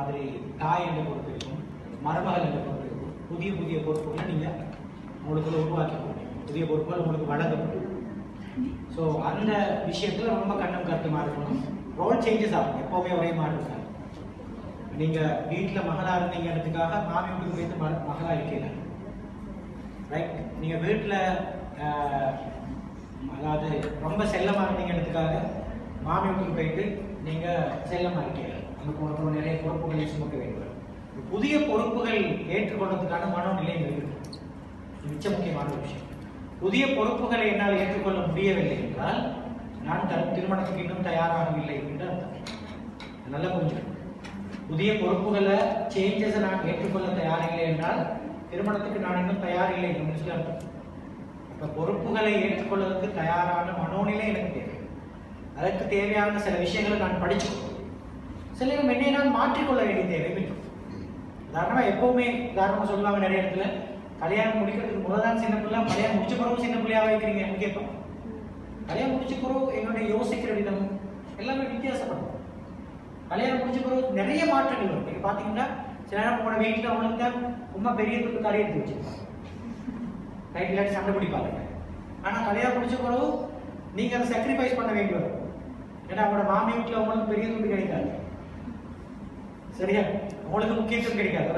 மாதிரி தாய் என்ற பொறுப்பு இருக்கும் மருமகள் என்ற பொறுப்பு இருக்கும் புதிய புதிய பொறுப்புகளை நீங்கள் உங்களுக்குள்ள உருவாக்கி கொடுப்பீங்க. புதிய பொறுப்புகள் உங்களுக்கு வழங்கப்படும். ஸோ அந்த விஷயத்தில் ரொம்ப கண்ணும் கருத்துமா இருக்கணும். ரோல் சேஞ்சஸ் ஆகும். எப்போவுமே ஒரே மாதிரி இருக்காது. நீங்கள் வீட்டில் மகளாக இருந்தீங்கிறதுக்காக மாமி வீட்டுக்கு போயிட்டு ம- இருக்கீங்க ரைட் நீங்கள் வீட்டில் அதாவது ரொம்ப செல்லமாக இருந்தீங்கிறதுக்காக மாமி வீட்டுக்கு போயிட்டு நீங்கள் செல்லமாக இருக்கீங்க நமக்கு ஒரு நிறைய பொறுப்புகளை சுமக்க வேண்டும். புதிய பொறுப்புகள் ஏற்றுக்கொள்றதுக்கான மனநிலை இருக்குது மிச்ச முக்கியமான விஷயம். புதிய பொறுப்புகளை என்னால் ஏற்றுக்கொள்ள முடியவில்லை என்றால் நான் தன் திருமணத்துக்கு இன்னும் தயாராகவில்லை என்று அர்த்தம். நல்லா புரிஞ்சுக்கணும். புதிய பொறுப்புகளை சேஞ்சஸை நான் ஏற்றுக்கொள்ள தயாரில்லை என்றால் திருமணத்துக்கு நான் இன்னும் தயாரில்லை அப்படின்னு சொல்லி அர்த்தம். அப்ப பொறுப்புகளை ஏற்றுக்கொள்வதற்கு தயாரான மனோநிலை எனக்கு அதற்கு தேவையான சில விஷயங்களை நான் படிச்சுக்கணும் சில நேரம் என்னை நான் மாற்றிக்கொள்ள வேண்டிய தேவை இருக்கும் உதாரணமா எப்பவுமே உதாரணமாக சொல்லுவாங்க நிறைய இடத்துல கல்யாணம் முடிக்கிறதுக்கு முதல்தான் சின்ன பிள்ளை கல்யாணம் முடிச்ச பிறகு சின்ன பிள்ளையா வைக்கிறீங்க கேட்போம். கல்யாணம் முடிச்ச பிறகு என்னுடைய யோசிக்கிற விதம் எல்லாமே வித்தியாசப்படும். கல்யாணம் முடிச்ச பிறகு நிறைய மாற்றங்கள் வரும். நீங்கள் பார்த்தீங்கன்னா சில நேரம் உங்களோட வீட்டில் அவங்களுக்கு தான் உண்மை பெரிய துண்டு கறி எடுத்து வச்சிருப்பாங்க. ரைட் இல்லாட்டி சண்டை பிடிப்பாங்க. ஆனால் கல்யாணம் முடிச்ச பிறகு நீங்கள் அதை சாக்ரிஃபைஸ் பண்ண வேண்டி வரும். ஏன்னா அவங்களோட மாமி வீட்டுல அவங்களுக்கு பெரிய துண்டு கிடைக்காது சரியா? உங்களுக்கு முக்கியத்துவம் கிடைக்காது.